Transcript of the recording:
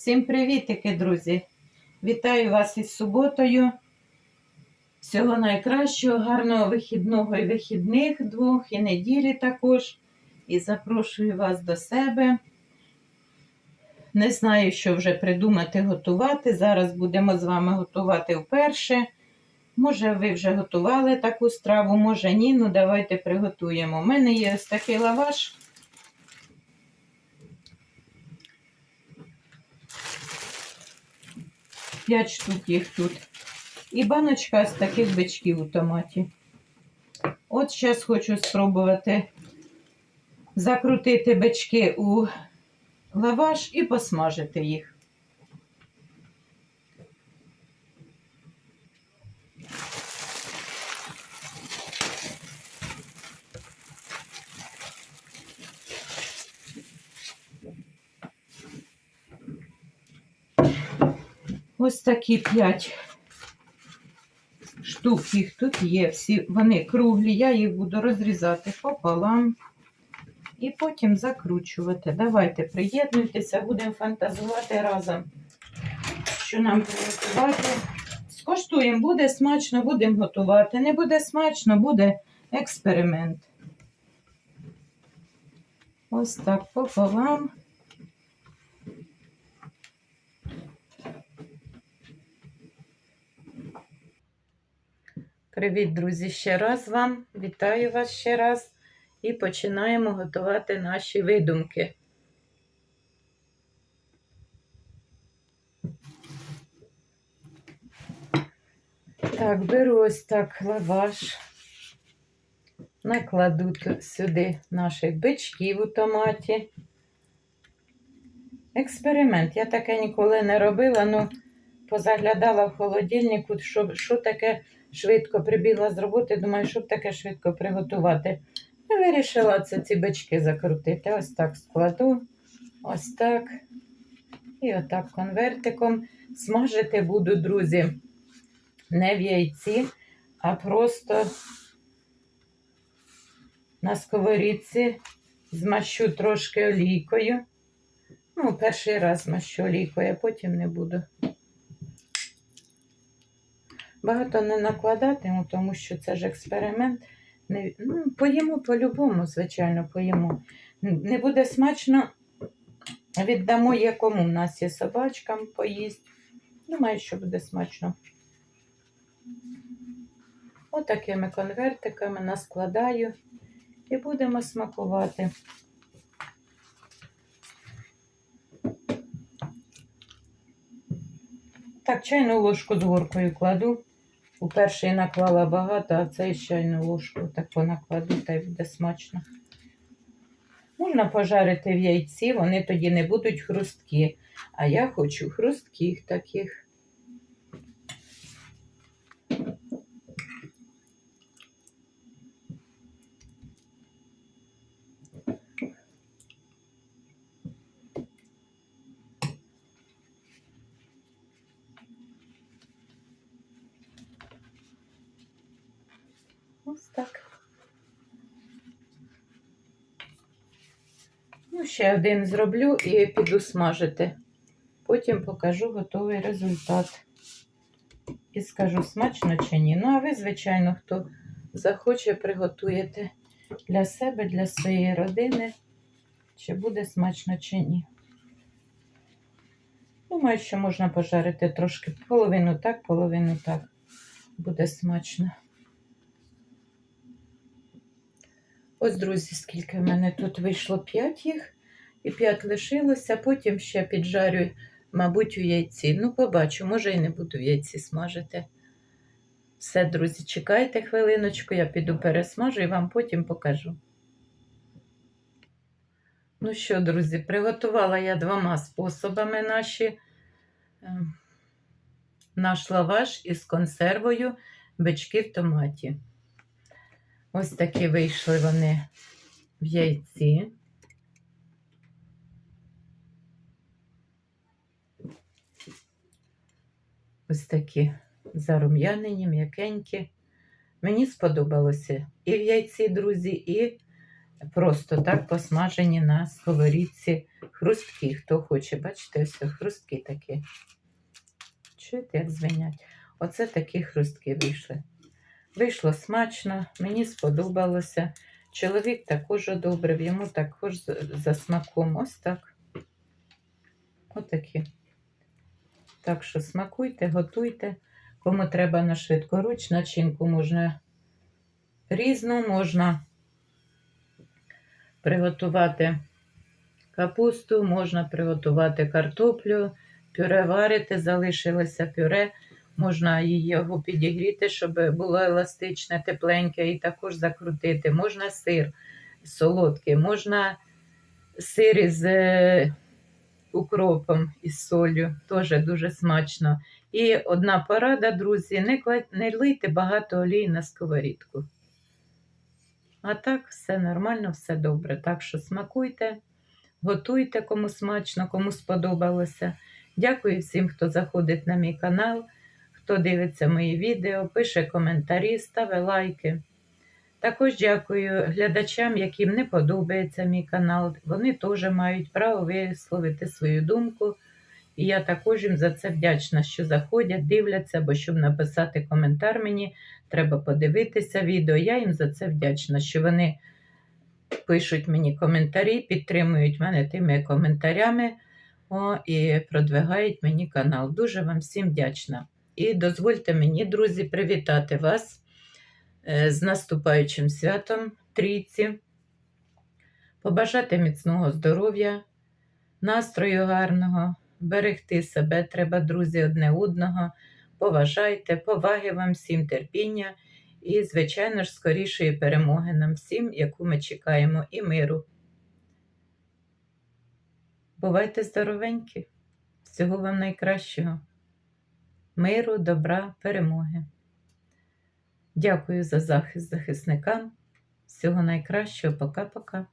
Всім привітики, друзі! Вітаю вас із суботою. Всього найкращого, гарного вихідного і вихідних двох, і неділі також. І запрошую вас до себе. Не знаю, що вже придумати готувати. Зараз будемо з вами готувати вперше. Може, ви вже готували таку страву, може ні. Ну, давайте приготуємо. У мене є ось такий лаваш. П'ять штук їх тут. І баночка з таких бичків у томаті. От зараз хочу спробувати закрутити бички у лаваш і посмажити їх. Ось такі п'ять штук їх тут є. Всі вони круглі. Я їх буду розрізати пополам і потім закручувати. Давайте приєднуйтеся, будемо фантазувати разом, що нам приготувати. Скоштуємо, буде смачно, будемо готувати. Не буде смачно, буде експеримент. Ось так пополам. Привіт, друзі, ще раз вам. Вітаю вас ще раз і починаємо готувати наші видумки. Так, беру ось так лаваш, накладу сюди наших бичків у томаті. Експеримент. Я таке ніколи не робила, ну позаглядала в холодильнику, що, що таке швидко прибігла з роботи, думаю, щоб таке швидко приготувати. І вирішила це ці бички закрутити. Ось так складу, ось так. І отак конвертиком. Смажити буду, друзі, не в яйці, а просто на сковорідці змащу трошки олійкою. Ну, перший раз змащу олійкою, а потім не буду. Багато не накладатиму, тому що це ж експеримент. Не, ну, поїмо по-любому, звичайно, поїмо. Не буде смачно, віддамо якому. У нас є собачкам поїсть. Думаю, що буде смачно. Отакими конвертиками наскладаю і будемо смакувати. Так, чайну ложку з горкою кладу. У перший наклала багато, а цей чайну ложку так понакладу, та й буде смачно. Можна пожарити в яйці, вони тоді не будуть хрусткі. А я хочу хрустких таких. Ось так. Ну, ще один зроблю і піду смажити. Потім покажу готовий результат. І скажу, смачно чи ні. Ну, а ви, звичайно, хто захоче, приготуєте для себе, для своєї родини, чи буде смачно чи ні. Думаю, що можна пожарити трошки половину так, половину так. Буде смачно. Ось, друзі, скільки в мене тут вийшло 5 їх, і 5 лишилося, потім ще піджарю, мабуть, у яйці. Ну, побачу, може і не буду в яйці смажити. Все, друзі, чекайте хвилиночку, я піду пересмажу і вам потім покажу. Ну що, друзі, приготувала я двома способами наші, е, наш лаваш із консервою бички в томаті. Ось такі вийшли вони в яйці. Ось такі зарум'янені, м'якенькі. Мені сподобалося і в яйці, друзі, і просто так посмажені на сковорідці хрусткі. Хто хоче, бачите, ось хрустки такі. Чуєте, як звенять? Оце такі хрустки вийшли. Вийшло смачно, мені сподобалося. Чоловік також одобрив, йому також за- смаком. Ось так. Отакі. Так що смакуйте, готуйте. Кому треба на швидкоруч, начинку можна різну, можна приготувати капусту, можна приготувати картоплю, пюре варити, залишилося пюре. Можна його підігріти, щоб було еластичне, тепленьке, і також закрутити. Можна сир солодкий, можна сир із е, укропом і солью, теж дуже смачно. І одна порада, друзі, не, кла- не лийте багато олії на сковорідку. А так, все нормально, все добре. Так що смакуйте, готуйте, кому смачно, кому сподобалося. Дякую всім, хто заходить на мій канал, хто дивиться мої відео, пише коментарі, ставить лайки. Також дякую глядачам, яким не подобається мій канал. Вони теж мають право висловити свою думку. І я також їм за це вдячна, що заходять, дивляться, бо щоб написати коментар мені, треба подивитися відео. Я їм за це вдячна, що вони пишуть мені коментарі, підтримують мене тими коментарями о, і продвигають мені канал. Дуже вам всім вдячна. І дозвольте мені, друзі, привітати вас е, з наступаючим святом трійці, побажати міцного здоров'я, настрою гарного, берегти себе треба, друзі, одне одного. Поважайте, поваги вам всім терпіння і, звичайно ж, скорішої перемоги нам всім, яку ми чекаємо, і миру. Бувайте здоровенькі, всього вам найкращого, миру, добра, перемоги. Дякую за захист захисникам. Всього найкращого, пока-пока.